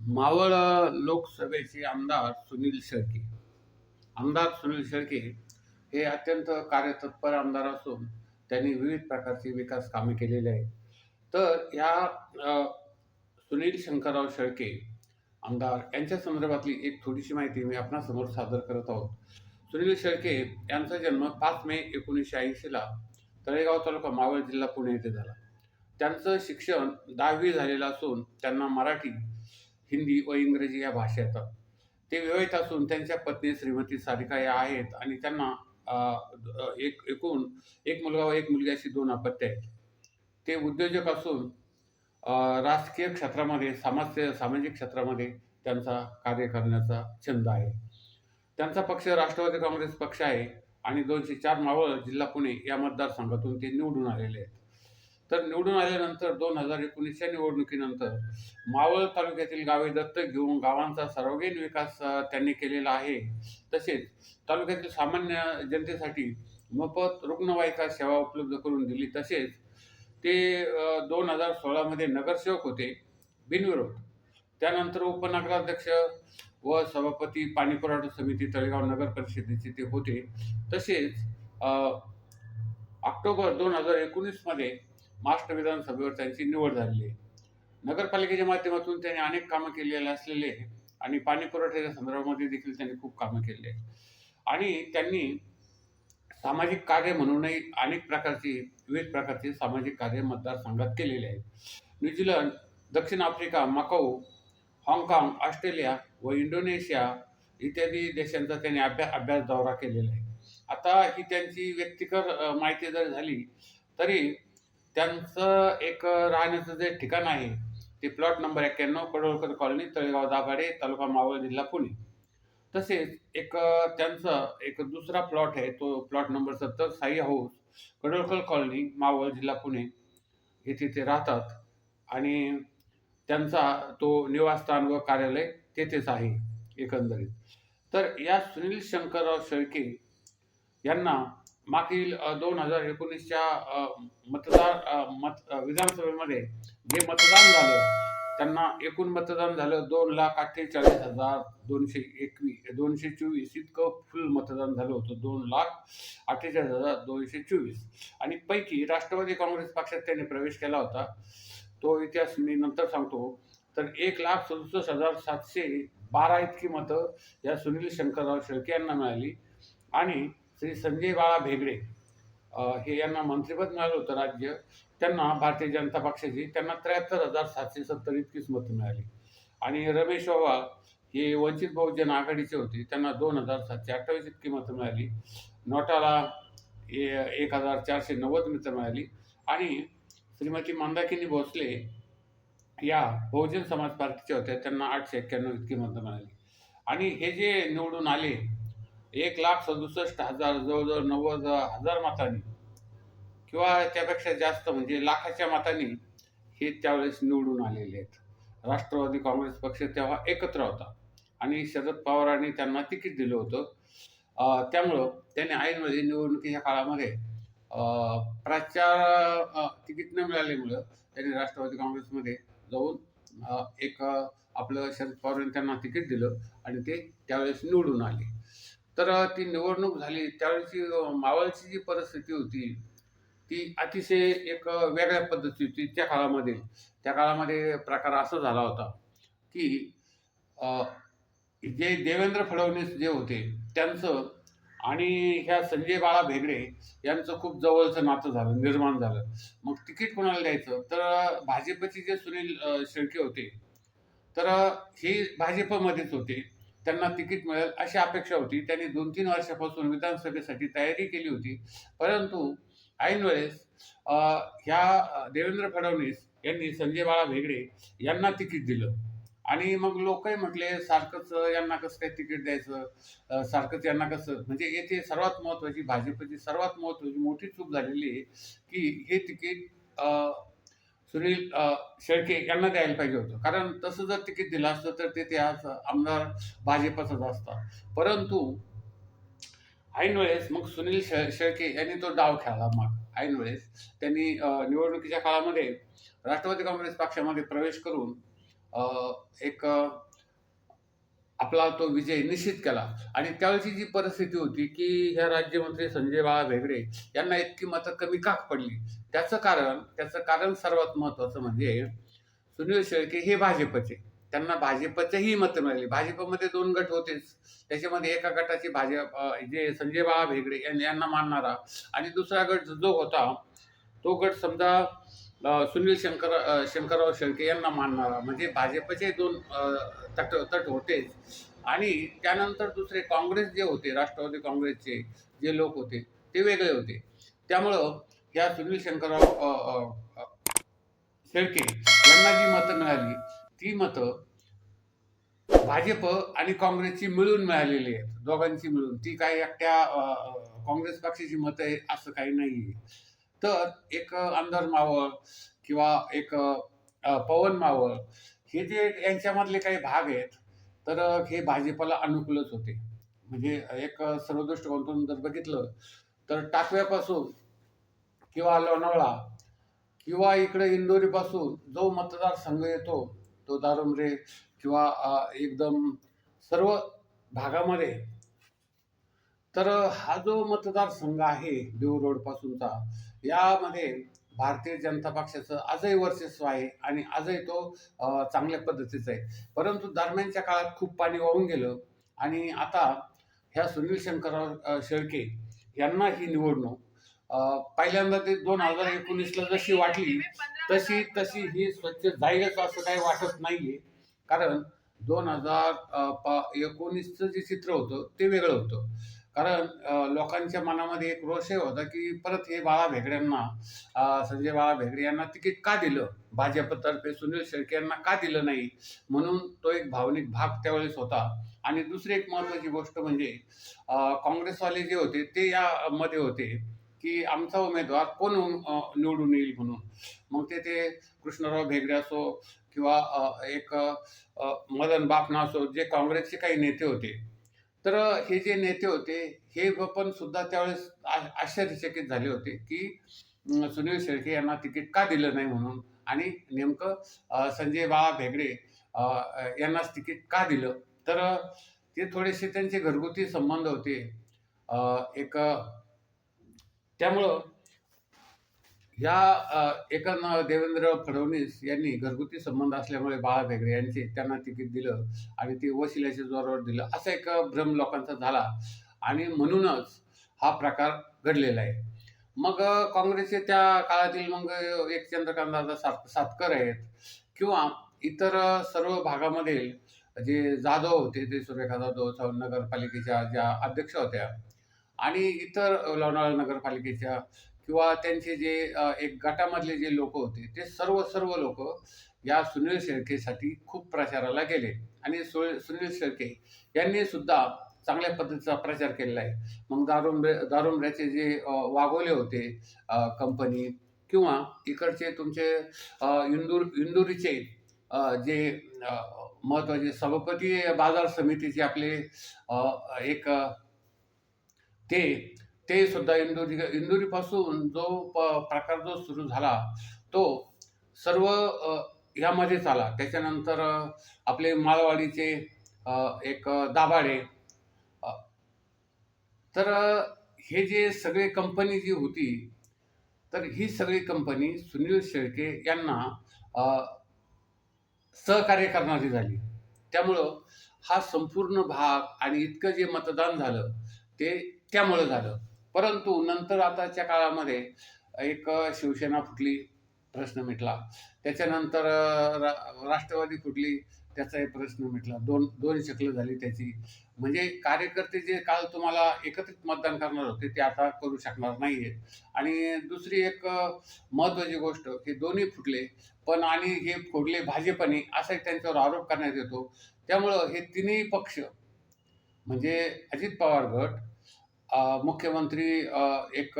मावळ लोकसभेचे आमदार सुनील शेळके. आमदार सुनील शेळके हे अत्यंत कार्यतत्पर आमदार असून त्यांनी विविध प्रकारची विकास कामे केलेली आहेत. तर या सुनील शंकरराव शेळके आमदार यांच्या संदर्भातली एक थोडीशी माहिती मी आपणासमोर सादर करत आहोत. सुनील शेळके यांचा जन्म पाच मे एकोणीसशे ऐंशीला तळेगाव तालुका मावळ जिल्हा पुणे येथे झाला. त्यांचं शिक्षण दहावी झालेलं असून त्यांना मराठी हिंदी व इंग्रजी या भाषा येतात. ते विवाहित असून त्यांच्या पत्नी श्रीमती सारिका या आहेत आणि त्यांना एक एकूण एक मुलगा व एक मुलगी अशी दोन अपत्य आहेत. ते उद्योजक असून राजकीय क्षेत्रामध्ये समाज सामाजिक क्षेत्रामध्ये त्यांचा कार्य करण्याचा छंद आहे. त्यांचा पक्ष राष्ट्रवादी काँग्रेस पक्ष आहे आणि दोनशे चार मावळ जिल्हा पुणे या मतदारसंघातून ते निवडून आलेले आहेत. तर निवडून आल्यानंतर दोन हजार एकोणीसच्या निवडणुकीनंतर मावळ तालुक्यातील गावे दत्तक घेऊन गावांचा सर्वांगीण विकास त्यांनी केलेला आहे. तसेच तालुक्यातील सामान्य जनतेसाठी मोफत रुग्णवाहिका सेवा उपलब्ध करून दिली. तसेच ते दोन हजार सोळामध्ये नगरसेवक होते बिनविरोध. त्यानंतर उपनगराध्यक्ष व सभापती पाणीपुरवठा समिती तळेगाव नगर परिषदेचे ते होते. तसेच ऑक्टोबर दोन हजार एकोणीसमध्ये महाराष्ट्र विधानसभेवर त्यांची निवड झालेली आहे. नगरपालिकेच्या माध्यमातून त्यांनी अनेक कामं केलेले असलेले आणि पाणी पुरवठ्याच्या संदर्भामध्ये देखील त्यांनी खूप कामं केलेली आहेत. आणि त्यांनी सामाजिक कार्य म्हणूनही अनेक प्रकारची विविध प्रकारचे सामाजिक कार्य मतदारसंघात केलेले आहेत. न्यूझीलंड दक्षिण आफ्रिका मकाऊ हाँगकाँग ऑस्ट्रेलिया व इंडोनेशिया इत्यादी देशांचा त्यांनी अभ्या अभ्यास दौरा केलेला आहे. आता ही त्यांची व्यक्तिगत माहिती जर झाली तरी त्यांचं एक राहण्याचं जे ठिकाण आहे ते प्लॉट नंबर एक्क्याण्णव पडोळकर कॉलनी तळेगाव दाभाडे तालुका मावळ जिल्हा पुणे. तसेच एक त्यांचं एक दुसरा प्लॉट आहे तो प्लॉट नंबर सत्तर साई हाऊस कडोळकर कॉलनी मावळ जिल्हा पुणे. येथे ते राहतात आणि त्यांचा तो निवासस्थान व कार्यालय तेथेच आहे एकंदरीत. तर या सुनील शंकरराव शेळके यांना मागील दोन हजार एकोणीसच्या मतदार मत विधानसभेमध्ये जे मतदान झालं त्यांना एकूण मतदान झालं दोन लाख अठ्ठेचाळीस हजार दोनशे एकवीस दोनशे चोवीस इतकं फुल मतदान झालं होतं दोन लाख अठ्ठेचाळीस हजार दोनशे चोवीस. आणि पैकी राष्ट्रवादी काँग्रेस पक्षात त्यांनी प्रवेश केला होता. तो इतिहास मी नंतर सांगतो. तर एक लाख सदुसष्ट हजार सातशे बारा इतकी मतं या सुनील शंकरराव शेळके यांना मिळाली. आणि श्री संजय बाळा भेगडे हे यांना मंत्रिपद मिळालं होतं राज्य. त्यांना भारतीय जनता पक्षाची त्यांना त्र्याहत्तर हजार सातशे सत्तर इतकीच मतं मिळाली. आणि रमेश बाबा हे वंचित बहुजन आघाडीचे होते त्यांना दोन हजार सातशे अठ्ठावीस इतकी मतं मिळाली. नोटाला ए- एक हजार चारशे नव्वद मतं मिळाली. आणि श्रीमती मंदाकिनी भोसले या बहुजन समाज पार्टीच्या होत्या त्यांना आठशे एक्क्याण्णव इतकी मतं मिळाली. आणि हे जे निवडून आले एक लाख सदुसष्ट हजार जवळजवळ नव्वद हजार मतांनी. किंवा त्यापेक्षा जास्त म्हणजे लाखाच्या मतांनी हे त्यावेळेस निवडून आलेले आहेत. राष्ट्रवादी काँग्रेस पक्ष तेव्हा एकत्र होता. आणि शरद पवारांनी त्यांना तिकीट दिलं होतं. त्यामुळं त्यांनी ऐनमध्ये निवडणुकीच्या काळामध्ये प्राचार प्रचार तिकीट न मिळाल्यामुळं त्यांनी राष्ट्रवादी काँग्रेसमध्ये जाऊन एक आपलं शरद पवारांनी त्यांना तिकीट दिलं आणि ते त्यावेळेस निवडून आले. तर ती निवडणूक झाली. त्यावेळेची मावळची जी परिस्थिती होती ती अतिशय एक वेगळ्या पद्धती होती त्या काळामध्ये. त्या काळामध्ये प्रकार असा झाला होता की जे देवेंद्र फडणवीस जे होते त्यांचं आणि ह्या संजय बाळा भेगडे यांचं खूप जवळचं नातं झालं निर्माण झालं. मग तिकीट कोणाला द्यायचं? तर भाजपचे जे सुनील शेळके होते तर हे भाजपमध्येच होते. त्यांना तिकीट मिळेल अशी अपेक्षा होती. त्यांनी दोन तीन वर्षापासून विधानसभेसाठी तयारी केली होती. परंतु ऐनवेळेस ह्या देवेंद्र फडणवीस यांनी संजय बाळा भेगडे यांना तिकीट दिलं. आणि मग लोकही म्हटले सारखंच यांना कसं काय तिकीट द्यायचं? सारखंच यांना कसं? म्हणजे येथे सर्वात महत्त्वाची भाजपची सर्वात महत्त्वाची मोठी चूक झालेली आहे की हे तिकीट सुनील शेळके यांना द्यायला पाहिजे होतं. कारण तसं जर तिकीट दिलं असतं तर ते आज आमदार भाजपचाच असतात. परंतु ऐन वेळेस मग सुनील शे शेळके यांनी तो डाव खेळला मग. ऐन वेळेस त्यांनी निवडणुकीच्या काळामध्ये राष्ट्रवादी काँग्रेस पक्षामध्ये प्रवेश करून एक आपला तो विजय निश्चित केला. आणि त्यावेळची जी परिस्थिती होती की ह्या राज्यमंत्री संजय बाळा भेगडे यांना इतकी मतं कमी का पडली? त्याचं कारण त्याचं कारण सर्वात महत्त्वाचं म्हणजे सुनील शेळके हे भाजपचे. त्यांना भाजपचेही मतं मिळाली. भाजपमध्ये दोन गट होतेच. त्याच्यामध्ये एका गटाचे भाजप जे संजय बाबा भेगडे यांना मानणारा आणि दुसरा गट जो होता तो गट समजा सुनील शंकर शंकरराव शेळके यांना मानणारा. म्हणजे भाजपचे दोन तट तट होतेच. आणि त्यानंतर दुसरे काँग्रेस जे होते राष्ट्रवादी काँग्रेसचे जे लोक होते ते वेगळे होते. त्यामुळं ह्या सुनील शंकरराव शेळके यांना जी मतं मिळाली ती मतं भाजप आणि काँग्रेसची मिळून मिळालेली आहेत. दोघांची मिळून. ती काही एकट्या काँग्रेस पक्षाची मतं आहे असं काही नाही तर एक आमदार मावळ किंवा एक पवन मावळ हे जे यांच्यामधले काही भाग आहेत तर हे भाजपला अनुकूलच होते. म्हणजे एक सर्वदृष्टिकोनातून जर बघितलं तर टाकव्यापासून किंवा लोणावळा किंवा इकडे इंदोरीपासून जो मतदारसंघ येतो तो दारुमरे किंवा एकदम सर्व भागामध्ये तर हा जो मतदारसंघ आहे देऊ रोडपासूनचा यामध्ये भारतीय जनता पक्षाचं आजही वर्चस्व आहे आणि आजही तो चांगल्या पद्धतीचा आहे. परंतु दरम्यानच्या काळात खूप पाणी वाहून गेलं आणि आता ह्या सुनील शंकरराव शेळके यांना ही निवडणूक पहिल्यांदा ते दोन हजार एकोणीसला जशी वाटली तशी तशी ही स्वच्छ जाईलच असं काही वाटत नाहीये. कारण दोन हजार एकोणीसचं जे चित्र होतं ते वेगळं होतं. कारण लोकांच्या मनामध्ये एक रोषय होता की परत हे बाळा भेगड्यांना संजय बाळा भेगडे यांना तिकीट का दिलं? भाजपतर्फे सुनील शेळके यांना का दिलं नाही? म्हणून तो एक भावनिक भाग त्यावेळेस होता. आणि दुसरी एक महत्त्वाची गोष्ट म्हणजे काँग्रेसवाले जे होते ते यामध्ये होते. की आमचा उमेदवार कोण निवडून येईल म्हणून. मग ते ते कृष्णराव भेगडे असो किंवा एक मदन बापना असो जे काँग्रेसचे काही नेते होते. तर हे जे नेते होते हे पण सुद्धा त्यावेळेस आश्चर्यचकित झाले होते की सुनील शेळके यांना तिकीट का दिलं नाही म्हणून? आणि नेमकं संजय बाळा भेगडे यांनाच तिकीट का दिलं? तर ते थोडेसे त्यांचे घरगुती संबंध होते. एक त्यामुळं या एका देवेंद्र फडणवीस यांनी घरगुती संबंध असल्यामुळे बाळा बेगडे यांचे त्यांना तिकीट दिलं आणि ते वशिल्याच्या जोरावर दिलं. असा एक भ्रम लोकांचा झाला. आणि म्हणूनच हा प्रकार घडलेला आहे. मग काँग्रेसचे त्या काळातील मग एक चंद्रकांत दादा सात सातकर आहेत किंवा इतर सर्व भागामधील जे जाधव होते ते सुरेखा जाधव नगरपालिकेच्या ज्या अध्यक्ष होत्या आणि इतर लोणावळा नगरपालिकेच्या किंवा त्यांचे जे एक गटामधले जे लोक होते ते सर्व सर्व लोक या सुनील शेळकेसाठी खूप प्रचाराला गेले. आणि सु- सुनील शेळके यांनी सुद्धा चांगल्या पद्धतीचा प्रचार केलेला आहे. मग दारुंब्रे दारुंब्र्याचे जे वागवले होते कंपनी किंवा इकडचे तुमचे इंदूर इंदुरीचे जे महत्त्वाचे सभापती बाजार समितीचे आपले एक ते ते सुद्धा इंदुरी इंदुरीपासून जो प प्रकार जो सुरू झाला तो सर्व ह्यामध्येच आला. त्याच्यानंतर आपले माळवाडीचे एक दाभाडे तर हे जे सगळे कंपनी जी होती तर ही सगळी कंपनी सुनील शेळके यांना सहकार्य करणारी झाली. त्यामुळं हा संपूर्ण भाग आणि इतकं जे मतदान झालं ते त्यामुळं झालं. परंतु नंतर आताच्या काळामध्ये एक शिवसेना फुटली प्रश्न मिटला. त्याच्यानंतर रा राष्ट्रवादी फुटली त्याचा एक प्रश्न मिटला. दोन दोन शकलं झाली त्याची. म्हणजे कार्यकर्ते जे काल तुम्हाला एकत्रित मतदान करणार होते ते आता करू शकणार नाही आहेत आणि दुसरी एक महत्त्वाची गोष्ट की दोन्ही फुटले पण आणि हे फोडले भाजपने असाही त्यांच्यावर आरोप करण्यात येतो. त्यामुळं हे तिन्ही पक्ष म्हणजे अजित पवार गट मुख्यमंत्री एक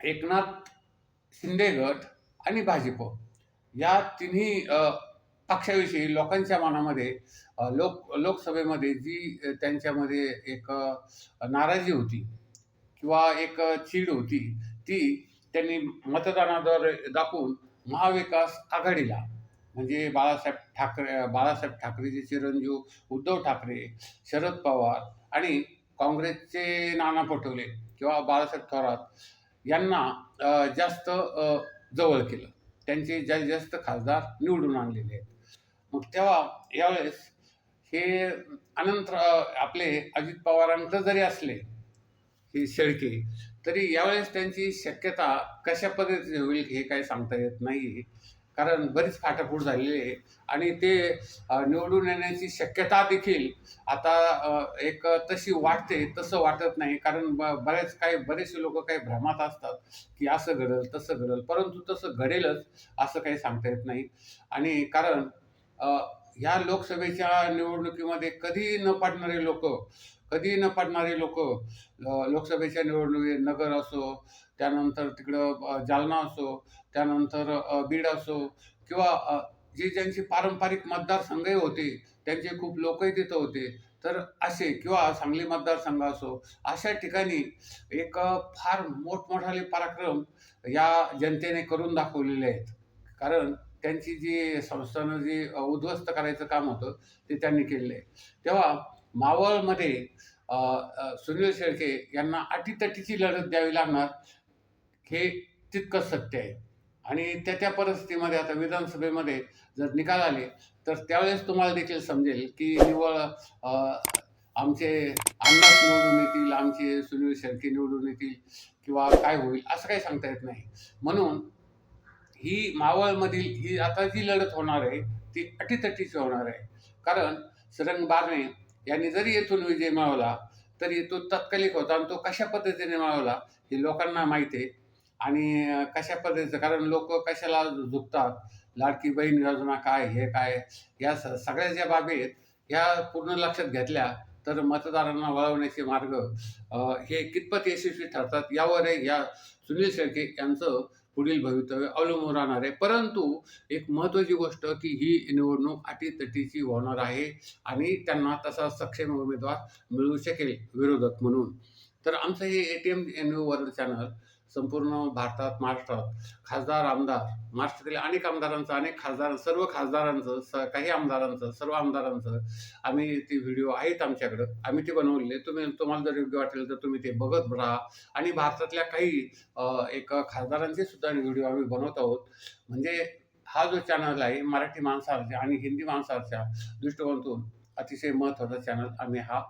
एकनाथ शिंदे गट आणि भाजप या तिन्ही पक्षाविषयी लोकांच्या मनामध्ये लोक लोकसभेमध्ये जी त्यांच्यामध्ये एक नाराजी होती किंवा एक चीड होती ती त्यांनी मतदानाद्वारे दाखवून महाविकास आघाडीला म्हणजे बाळासाहेब ठाकरे बाळासाहेब ठाकरेचे चिरंजीव उद्धव ठाकरे शरद पवार आणि काँग्रेसचे नाना पटोले किंवा बाळासाहेब थोरात यांना जास्त जवळ केलं. त्यांचे जास्तीत जास्त खासदार निवडून आणलेले आहेत. मग तेव्हा यावेळेस हे अनंत आपले अजित पवारांकडे जरी असले हे शेळके तरी यावेळेस त्यांची शक्यता कशा पद्धतीने होईल हे काही सांगता येत नाही. कारण बरीच फाटाफूट झालेली आहे. आणि ते निवडून येण्याची शक्यता देखील आता एक तशी वाटते तसं वाटत नाही. कारण ब बरेच काही बरेचसे लोक काही भ्रमात असतात की असं घडेल तसं घडेल. परंतु तसं घडेलच असं काही सांगता येत नाही. आणि कारण ह्या लोकसभेच्या निवडणुकीमध्ये कधी न पाडणारे लोक कधी न पडणारे लोक लोकसभेच्या निवडणुकीत नगर असो त्यानंतर तिकडं जालना असो त्यानंतर बीड असो किंवा जी जे पारंपरिक मतदारसंघही होते त्यांचे खूप लोकही तिथं होते. तर असे किंवा सांगली मतदारसंघ असो अशा ठिकाणी एक फार मोठमोठाले पराक्रम या जनतेने करून दाखवलेले आहेत. कारण त्यांची जी संस्थानं जी उद्ध्वस्त करायचं काम होतं ते त्यांनी केलेलं आहे. तेव्हा मावळमध्ये सुनील शेळके यांना अटीतटीची लढत द्यावी लागणार हे तितकंच सत्य आहे. आणि त्या त्या परिस्थितीमध्ये आता विधानसभेमध्ये जर निकाल आले तर त्यावेळेस तुम्हाला देखील समजेल की निवळ आमचे अण्णाच निवडून येतील आमचे सुनील शेळके निवडून येतील किंवा काय होईल असं काही सांगता येत नाही. म्हणून ही मावळमधील ही आता जी लढत होणार आहे ती अटीतटीची होणार आहे. कारण सरंग बारणे यांनी जरी येथून विजय मिळवला तरी तो तात्कालिक होता आणि तो कशा पद्धतीने मावला हे लोकांना माहिती आहे. आणि कशा पद्धतीचं? कारण लोक कशाला झुकतात? लाडकी बहीण योजना काय हे काय? या स सगळ्या ज्या बाबी आहेत ह्या पूर्ण लक्षात घेतल्या तर मतदारांना वळवण्याचे मार्ग हे कितपत यशस्वी ठरतात यावर या सुनील शेळके यांचं पुढील भवितव्य अवलंबून राहणार आहे. परंतु एक महत्त्वाची गोष्ट की ही निवडणूक अटीतटीची होणार आहे आणि त्यांना तसा सक्षम उमेदवार मिळू शकेल विरोधक म्हणून. तर आमचं हे A T M new world channel संपूर्ण भारतात महाराष्ट्रात खासदार आमदार महाराष्ट्रातील अनेक आमदारांचं अनेक खासदार सर्व खासदारांचं स काही आमदारांचं सर्व आमदारांचं आम्ही ते व्हिडिओ आहेत आमच्याकडं. आम्ही ते बनवलेले. तुम्ही तुम्हाला जर योग्य वाटेल तर तुम्ही ते बघत राहा. आणि भारतातल्या काही एक खासदारांचे सुद्धा व्हिडिओ आम्ही बनवत आहोत. म्हणजे हा जो चॅनल आहे मराठी माणसाच्या आणि हिंदी माणसाच्या दृष्टिकोनातून अतिशय महत्त्वाचा चॅनल आम्ही हा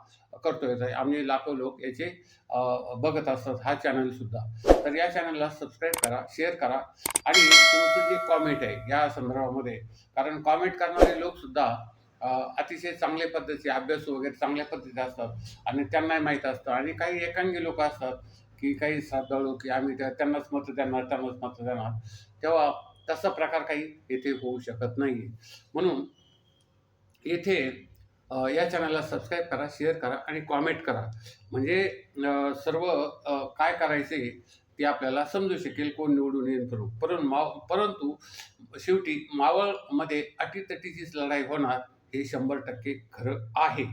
करतोय. आहे आम्ही लाखो लोक याचे बघत असतात हा चॅनल सुद्धा. तर या चॅनलला सबस्क्राईब करा शेअर करा आणि तुमचं जे कॉमेंट आहे या संदर्भामध्ये कारण कॉमेंट करणारे लोक सुद्धा अतिशय चांगल्या पद्धतीचे अभ्यास वगैरे चांगल्या पद्धतीचे असतात आणि त्यांनाही माहीत असतं. आणि काही एकांगी लोक असतात की काही श्रद्धाळू की आम्ही त्यांनाच मत देणार त्यांनाच मत देणार. तेव्हा तसा प्रकार काही येथे होऊ शकत नाही म्हणून येथे या चॅनलला सबस्क्राईब करा शेअर करा आणि कॉमेंट करा. म्हणजे सर्व काय करायचे ते आपल्याला समजू शकेल कोण निवडून येईल करू परंतु माव परंतु शेवटी मावळमध्ये अटीतटीचीच लढाई होणार हे शंभर टक्के खरं आहे.